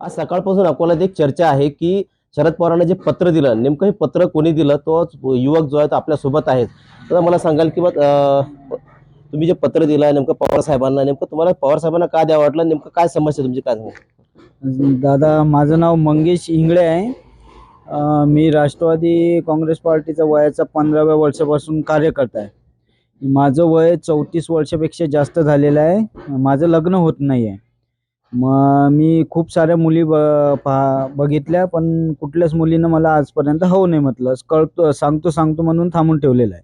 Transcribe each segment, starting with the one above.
आज सकाळपासून अकोल्यात एक चर्चा आहे की शरद पवारांना जे पत्र दिलं नेमकं हे पत्र कोणी दिलं? तोच युवक जो आहे तो आपल्यासोबत आहे. तर मला सांगाल की मग तुम्ही जे पत्र दिलं आहे नेमकं पवार साहेबांना नेमकं तुम्हाला पवार साहेबांना का द्यावं वाटलं? नेमकं काय समस्या तुमची? काय दादा माझं नाव मंगेश इंगळे आहे. मी राष्ट्रवादी काँग्रेस पार्टीचा वयाचा पंधराव्या वर्षापासून कार्यकर्ता आहे. माझं वय चौतीस वर्षापेक्षा जास्त झालेलं आहे. माझं लग्न होत नाही आहे मग मी खूप साऱ्या मुली ब पहा बघितल्या पण कुठल्याच मुलीनं मला आजपर्यंत हो नाही म्हटलं. कळतो सांगतो सांगतो म्हणून थांबून ठेवलेलं आहे.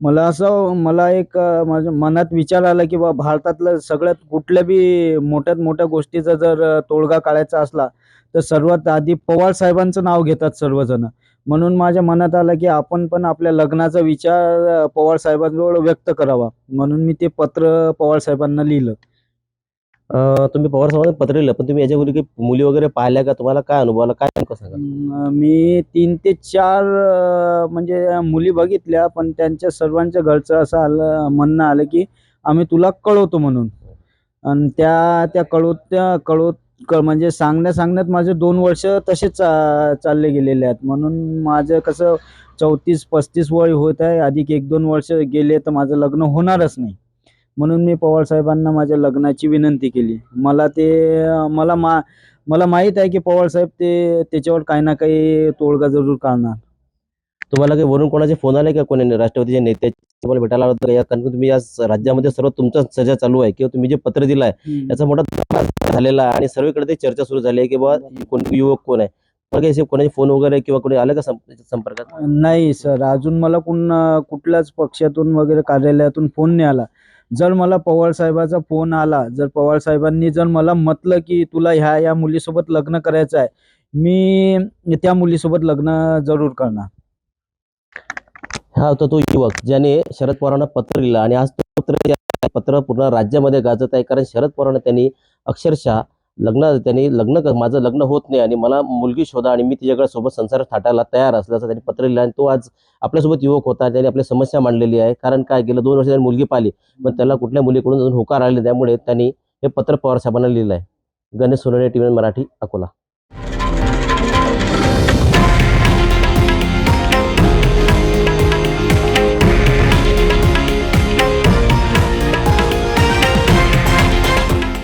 मला असं मला एक माझ्या मनात विचार आला की बा भारतातलं सगळ्यात कुठल्या बी मोठ्यात मोठ्या गोष्टीचा जर तोडगा काढायचा असला तर सर्वात आधी पवार साहेबांचं नाव घेतात सर्वजण. म्हणून माझ्या मनात आलं की आपण पण आपल्या लग्नाचा विचार पवार साहेबांजवळ व्यक्त करावा. म्हणून मी ते पत्र पवार साहेबांना लिहिलं. तुम्ही पवार साहेबांना पत्र लिहिलं पण तुम्ही याच्यापूर्वी काही मुली वगैरे पाहिल्या का? तुम्हाला काय अनुभव आला? काय नेमकं सांगा मी तीन ते चार अं, म्हणजे मुली बघितल्या पण त्यांच्या सर्वांच्या घरचं असं आलं म्हणणं आलं की आम्ही तुला कळवतो म्हणून. आणि त्या त्या कळवत्या कळवत क म्हणजे सांगण्या सांगण्यात माझे दोन वर्ष तसेच चा चालले गेलेले आहेत. म्हणून माझं कसं चौतीस पस्तीस वय होत आहे अधिक एक दोन वर्ष गेले तर माझं लग्न होणारच नाही. म्हणून मी पवार साहेबांना माझ्या लग्नाची विनंती केली. मला ते मला मा मला माहीत आहे की पवार साहेब ते त्याच्यावर काही ना काही तोडगा जरूर काढणार. तुम्हाला काही वरून कोणाचे फोन आले का कोणी? राष्ट्रवादीच्या नेते तुम्हाला भेटायला आलं होतं? या कारण की तुम्ही या राज्यामध्ये सर्व तुमचा सजा चालू आहे किंवा तुम्ही जे पत्र दिलं आहे याचा मोठा झालेला आहे आणि सर्वीकडे ते चर्चा सुरू झाली आहे की बाबा कोण युवक कोण आहे? काही कोणाचे फोन वगैरे किंवा कोणी आलं का संप- संपर्कात? नाही सर. अजून मला कुण कुठल्याच पक्षातून वगैरे कार्यालयातून फोन नाही आला. जर मला पवार साहेबाचा फोन आला जर पवार साहेबांनी जर मला म्हटलं की तुला ह्या या मुलीसोबत लग्न करायचं आहे मी त्या मुलीसोबत लग्न जरूर करणार. हा होता तो युवक ज्याने शरद पवारांना पत्र लिहिलं आणि आज तो पत्र पत्र पूर्ण राज्यामध्ये गाजत आहे कारण शरद पवारांना त्यांनी अक्षरशः लग्न त्यांनी लग्न क- माझं लग्न होत नाही आणि मला मुलगी शोधा आणि मी तिच्याकडे सोबत संसार थाटायला तयार असल्याचं त्यांनी पत्र लिहिलं आणि तो आज आपल्यासोबत युवक होता त्यांनी आपली समस्या मांडलेली आहे. कारण काय गेलं दोन वर्ष त्यांनी मुलगी पाहिली पण त्याला कुठल्या मुलीकडून अजून होकार आले त्यामुळे त्यांनी हे पत्र पवार साहेबांना लिहिलं आहे गणेश सोनवणे टी मराठी अकोला.